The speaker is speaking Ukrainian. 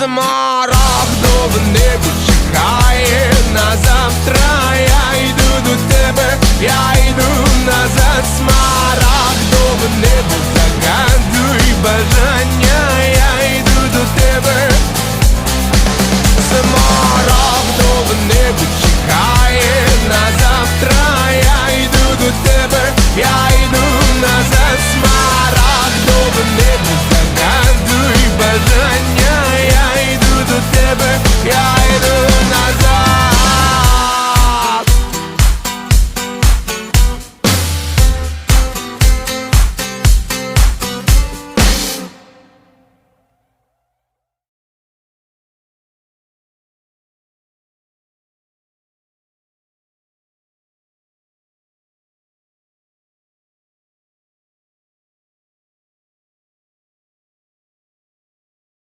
смарагдове небо